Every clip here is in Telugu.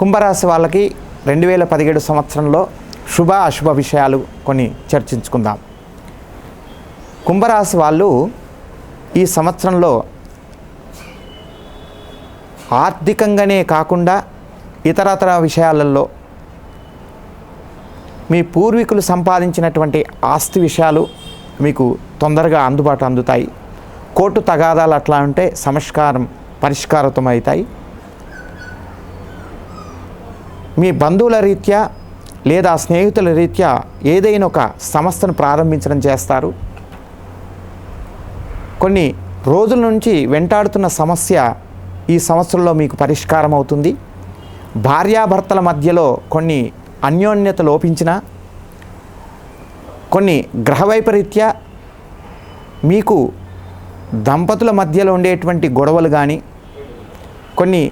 కుంభరాశి వాళ్ళకి రెండు వేల పదిహేడు సంవత్సరంలో శుభ అశుభ విషయాలు కొన్ని చర్చించుకుందాం. కుంభరాశి వాళ్ళు ఈ సంవత్సరంలో ఆర్థికంగానే కాకుండా ఇతరతర విషయాలలో మీ పూర్వీకులు సంపాదించినటువంటి ఆస్తి విషయాలు మీకు తొందరగా అందుబాటు అందుతాయి. కోర్టు తగాదాలు అట్లా ఉంటే సంస్కారం పరిష్కారతం అవుతాయి మీ బంధువుల రీత్యా లేదా స్నేహితుల రీత్యా ఏదైనా ఒక సంస్థను ప్రారంభించడం చేస్తారు? కొన్ని రోజుల నుంచి వెంటాడుతున్న సమస్య ఈ సంవత్సరంలో మీకు పరిష్కారం అవుతుంది. భార్యాభర్తల మధ్యలో కొన్ని అన్యోన్యత లోపించిన కొన్ని గ్రహ వైపరీత్యా మీకు దంపతుల మధ్యలో ఉండేటువంటి గొడవలు కానీ కొన్ని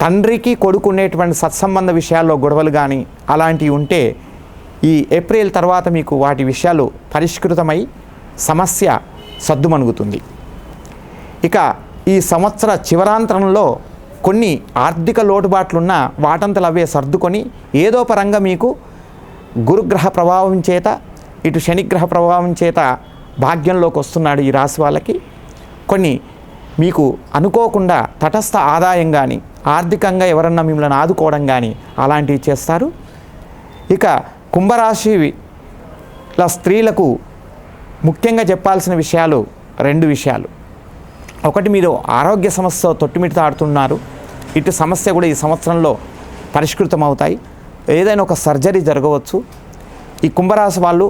తండ్రికి కొడుకు ఉండేటువంటి సత్సంబంధ విషయాల్లో గొడవలు కానీ అలాంటివి ఉంటే ఈ ఏప్రిల్ తర్వాత మీకు వాటి విషయాలు పరిష్కృతమై సమస్య సద్దుమణుగుతుంది. ఇక ఈ సంవత్సర చివరాంతరంలో కొన్ని ఆర్థిక లోటుబాట్లున్న వాటంతలు అవే సర్దుకొని ఏదో పరంగా మీకు గురుగ్రహ ప్రభావం చేత ఇటు శనిగ్రహ ప్రభావం చేత భాగ్యంలోకి వస్తున్నాడు ఈ రాశి వాళ్ళకి. కొన్ని మీకు అనుకోకుండా తటస్థ ఆదాయం కానీ ఆర్థికంగా ఎవరన్నా మిమ్మల్ని ఆదుకోవడం కానీ అలాంటివి చేస్తారు. ఇక కుంభరాశిల స్త్రీలకు ముఖ్యంగా చెప్పాల్సిన విషయాలు రెండు విషయాలు. ఒకటి మీరు ఆరోగ్య సమస్య తొట్టుమిట్టాడుతున్నారు ఇటు సమస్య కూడా ఈ సంవత్సరంలో పరిష్కృతం అవుతాయి ఏదైనా ఒక సర్జరీ జరగవచ్చు. ఈ కుంభరాశి వాళ్ళు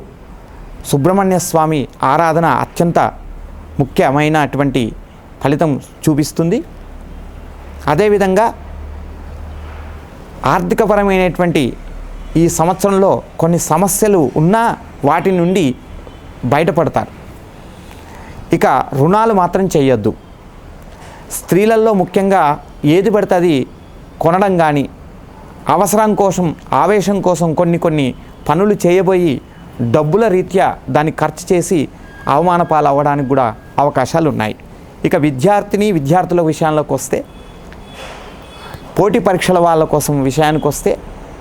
సుబ్రహ్మణ్య స్వామి ఆరాధన అత్యంత ముఖ్యమైనటువంటి ఫలితం చూపిస్తుంది. అదేవిధంగా ఆర్థికపరమైనటువంటి ఈ సంవత్సరంలో కొన్ని సమస్యలు ఉన్నా వాటి నుండి బయటపడతారు. ఇక రుణాలు మాత్రం చేయొద్దు. స్త్రీలలో ముఖ్యంగా ఏది పడితే అది కొనడం కానీ అవసరం కోసం ఆవేశం కోసం కొన్ని కొన్ని పనులు చేయబోయి డబ్బుల రీత్యా దాన్ని ఖర్చు చేసి అవమాన పాలు అవ్వడానికి కూడా అవకాశాలు ఉన్నాయి ఇక విద్యార్థిని విద్యార్థుల విషయాల్లోకి వస్తే పోటీ పరీక్షల వాళ్ళ కోసం విషయానికి వస్తే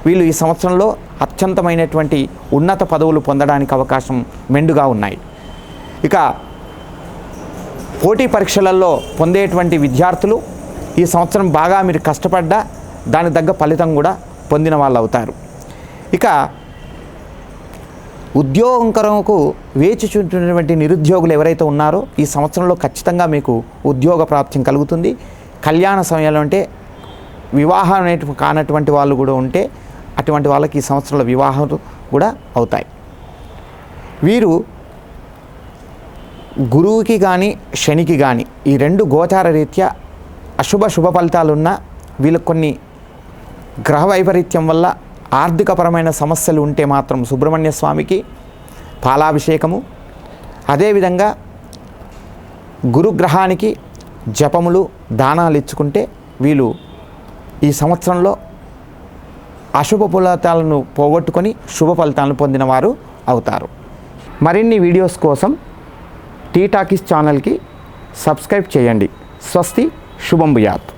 వీళ్ళు ఈ సంవత్సరంలో అత్యంతమైనటువంటి ఉన్నత పదవులు పొందడానికి అవకాశం మెండుగా ఉన్నాయి. ఇక పోటీ పరీక్షలలో పొందేటువంటి విద్యార్థులు ఈ సంవత్సరం బాగా మీరు కష్టపడ్డా దానికి తగ్గ ఫలితం కూడా పొందిన వాళ్ళు అవుతారు. ఇక ఉద్యోగం కొరకు వేచి చూస్తున్నటువంటి నిరుద్యోగులు ఎవరైతే ఉన్నారో ఈ సంవత్సరంలో ఖచ్చితంగా మీకు ఉద్యోగ ప్రాప్త్యం కలుగుతుంది. కళ్యాణ సమయంలో అంటే వివాహం అనేటి కానటువంటి వాళ్ళు కూడా ఉంటే అటువంటి వాళ్ళకి ఈ సంవత్సరంలో వివాహం కూడా అవుతాయి. వీరు గురువుకి కానీ శనికి కానీ ఈ రెండు గోచార రీత్యా అశుభ శుభ ఫలితాలున్న వీళ్ళకి కొన్ని గ్రహ వైపరీత్యం వల్ల ఆర్థికపరమైన సమస్యలు ఉంటే మాత్రం సుబ్రహ్మణ్య స్వామికి పాలాభిషేకము అదేవిధంగా గురుగ్రహానికి జపములు దానాలు ఇచ్చుకుంటే వీళ్ళు ఈ సంవత్సరంలో అశుభ ఫలితాలను పోగొట్టుకొని శుభ ఫలితాలను పొందిన వారు అవుతారు. మరిన్ని వీడియోస్ కోసం టీ టాకీస్ ఛానల్కి సబ్స్క్రైబ్ చేయండి. స్వస్తి శుభం భుయాత్.